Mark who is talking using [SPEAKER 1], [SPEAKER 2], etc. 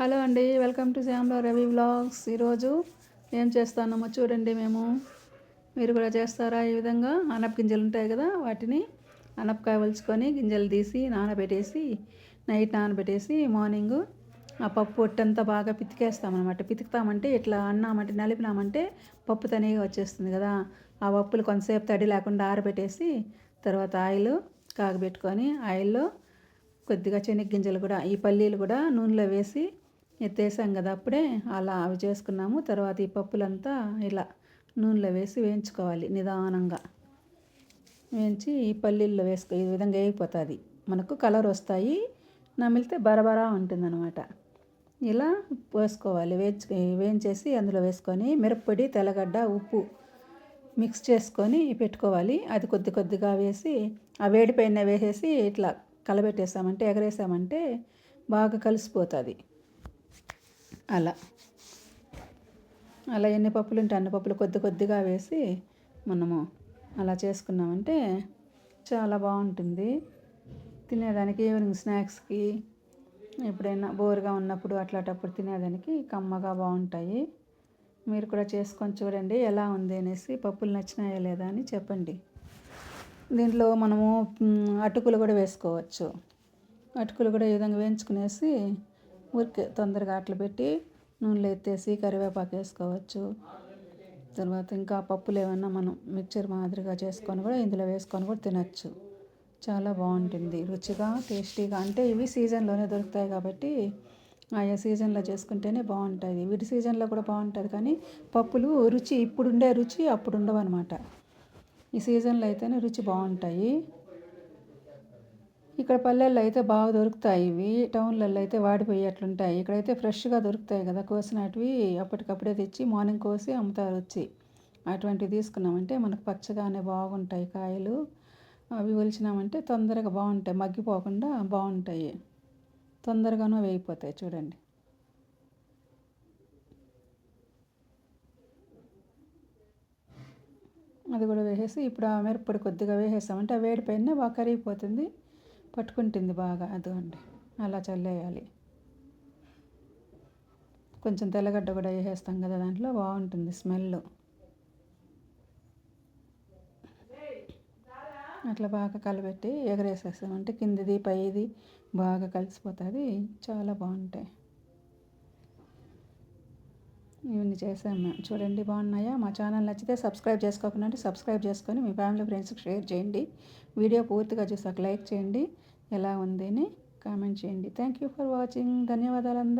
[SPEAKER 1] Hello అండి welcome to శ్యామ్లో Ravi vlogs. ఈరోజు ఏం చేస్తున్నామో చూడండి మేము. మీరు కూడా చేస్తారా ఈ విధంగా? అనప గింజలు ఉంటాయి కదా వాటిని అనపకాయ వలుచుకొని గింజలు తీసి నానబెట్టేసి నైట్ నానబెట్టేసి మార్నింగ్ ఆ పప్పు పొట్టంతా బాగా పితికేస్తామన్నమాట. పితుకుతామంటే ఇట్లా అన్నామంటే నలిపినామంటే పప్పు తనిగా వచ్చేస్తుంది కదా. ఆ పప్పులు కొంతసేపు తడి లేకుండా ఆరబెట్టేసి తర్వాత ఆయిల్ కాగబెట్టుకొని ఆయిల్లో కొద్దిగా శనగగింజలు కూడా ఈ పల్లీలు కూడా నూనెలో వేసి ఎత్తేసాం కదా అప్పుడే. అలా అవి చేసుకున్నాము. తర్వాత ఈ పప్పులంతా ఇలా నూనెలో వేసి వేయించుకోవాలి నిదానంగా. వేయించి ఈ పల్లీల్లో వేసుకో ఈ విధంగా వేగిపోతుంది. మనకు కలర్ వస్తాయి. నమిలితే బరబరా ఉంటుందన్నమాట. ఇలా వేసుకోవాలి. వేయించు వేయించేసి అందులో వేసుకొని మిరప్పొడి తెల్లగడ్డ ఉప్పు మిక్స్ చేసుకొని పెట్టుకోవాలి. అది కొద్ది కొద్దిగా వేసి ఆ వేడి పైన వేసేసి ఇట్లా కలబెట్టేసామంటే ఎగరేసామంటే బాగా కలిసిపోతుంది. అలా. అలా ఎన్ని పప్పులు ఉంటే అన్ని పప్పులు కొద్ది కొద్దిగా వేసి మనము అలా చేసుకున్నామంటే చాలా బాగుంటుంది. తినేదానికి ఈవినింగ్ స్నాక్స్కి ఎప్పుడైనా బోర్గా ఉన్నప్పుడు అట్లాటప్పుడు తినేదానికి కమ్మగా బాగుంటాయి. మీరు కూడా చేసుకొని చూడండి ఎలా ఉంది అనేసి పప్పులు నచ్చినాయా లేదా అని చెప్పండి. దీంట్లో మనము అటుకులు కూడా వేసుకోవచ్చు. అటుకులు కూడా ఈ విధంగా వేయించుకునేసి ఊరికే తొందరగా అట్లా పెట్టి నూనెలో ఎత్తేసి కరివేపాకు వేసుకోవచ్చు. తర్వాత ఇంకా పప్పులు ఏమన్నా మనం మిక్చర్ మాదిరిగా చేసుకొని కూడా ఇందులో వేసుకొని కూడా తినచ్చు. చాలా బాగుంటుంది. రుచిగా టేస్టీగా అంటే ఇవి సీజన్లోనే దొరుకుతాయి కాబట్టి ఆయా సీజన్లో చేసుకుంటేనే బాగుంటుంది వీటి సీజన్లో కూడా బాగుంటుంది కానీ పప్పులు రుచి ఇప్పుడు ఉండే రుచి అప్పుడు ఉండవు అనమాట ఈ సీజన్లో అయితేనే రుచి బాగుంటాయి. ఇక్కడ పల్లెల్లో అయితే బాగా దొరుకుతాయి. ఇవి టౌన్లలో అయితే వాడిపోయి అట్లుంటాయి ఇక్కడైతే ఫ్రెష్గా దొరుకుతాయి కదా. కోసినటివి అప్పటికప్పుడే తెచ్చి మార్నింగ్ కోసి అమ్ముతారు వచ్చి. అటువంటివి తీసుకున్నామంటే మనకు పచ్చగానే బాగుంటాయి కాయలు. అవి ఒలిచినామంటే తొందరగా బాగుంటాయి. మగ్గిపోకుండా బాగుంటాయి. తొందరగానూ వేగిపోతాయి చూడండి. అది కూడా వేసేసి ఇప్పుడు ఆ మిరప్పొడి కొద్దిగా వేసేసామంటే ఆ వేడి పైన బాగా కరిగిపోతుంది. పట్టుకుంటుంది బాగా అదిగోండి అలా చల్లేయాలి. కొంచెం తెల్లగడ్డ కూడా వేసేస్తాం కదా దాంట్లో బాగుంటుంది స్మెల్. అట్లా బాగా కలబెట్టి ఎగరేసేస్తామంటే కిందిది పైది బాగా కలిసిపోతుంది. చాలా బాగుంటాయి. ఇవన్నీ చేసాం మేము చూడండి బాగున్నాయా? మా ఛానల్ నచ్చితే సబ్స్క్రైబ్ చేసుకోకుండా సబ్స్క్రైబ్ చేసుకొని మీ ఫ్యామిలీ ఫ్రెండ్స్కి షేర్ చేయండి. వీడియో పూర్తిగా చూసాక లైక్ చేయండి. ఎలా ఉంది అని కామెంట్ చేయండి. థ్యాంక్ యూ ఫర్ వాచింగ్ ధన్యవాదాలు అందరూ